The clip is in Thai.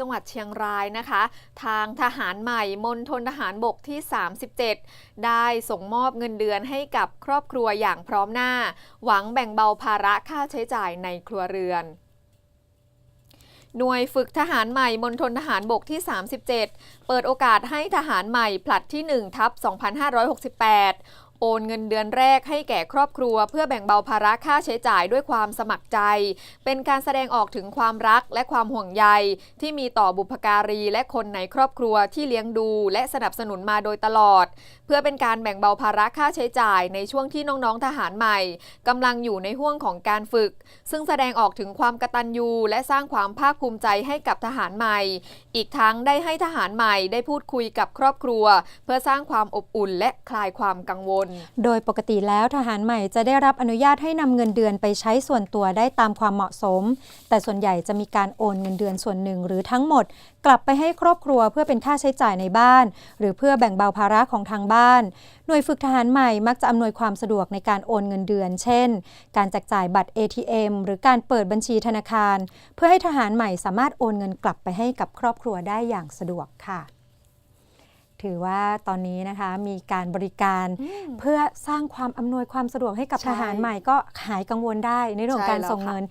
จังหวัดเชียงรายนะคะ ทางทหารใหม่มณฑลทหารบกที่ 37 ได้ส่งมอบเงินเดือนให้กับครอบครัวอย่างพร้อมหน้า หวังแบ่งเบาภาระค่าใช้จ่ายในครัวเรือนหน่วยฝึกทหารใหม่มณฑลทหารบกที่ 37 เปิดโอกาสให้ทหารใหม่ผลัดที่1ทับ2568 โอนเงินเดือนแรกให้แก่ครอบครัว เพื่อแบ่งเบาภาระค่าใช้จ่ายด้วยความสมัครใจ เป็นการแสดงออกถึงความรักและความห่วงใย ที่มีต่อบุพการีและคนในครอบครัวที่เลี้ยงดู และสนับสนุนมาโดยตลอด เพื่อเป็นการแบ่งเบาภาระค่าใช้จ่ายในช่วงที่น้องๆทหารใหม่กำลังอยู่ในห่วงของการฝึก ซึ่งแสดงออกถึงความกตัญญูและสร้างความภาคภูมิใจให้กับทหารใหม่ อีกทั้งได้ให้ทหารใหม่ได้พูดคุยกับครอบครัว เพื่อสร้างความอบอุ่นและคลายความกังวลโดยปกติแล้วทหารใหม่จะได้รับอนุญาตให้นำเงินเดือนไปใช้ส่วนตัวได้ตามความเหมาะสม แต่ส่วนใหญ่จะมีการโอนเงินเดือนส่วนหนึ่งหรือทั้งหมด กลับไปให้ครอบครัวเพื่อเป็นค่าใช้จ่ายในบ้าน หรือเพื่อแบ่งเบาภาระของทางบ้าน หน่วยฝึกทหารใหม่มักจะอำนวยความสะดวกในการโอนเงินเดือน เช่น การแจกจ่ายบัตร ATM หรือการเปิดบัญชีธนาคาร เพื่อให้ทหารใหม่สามารถโอนเงินกลับไปให้กับครอบครัวได้อย่างสะดวกค่ะ ถือว่าตอนนี้นะคะมีการบริการเพื่อสร้างความอำนวยความสะดวกให้กับใช่ทหารใหม่ก็หายกังวลได้ในเรื่องของการใช่แล้วส่งค่ะเงิน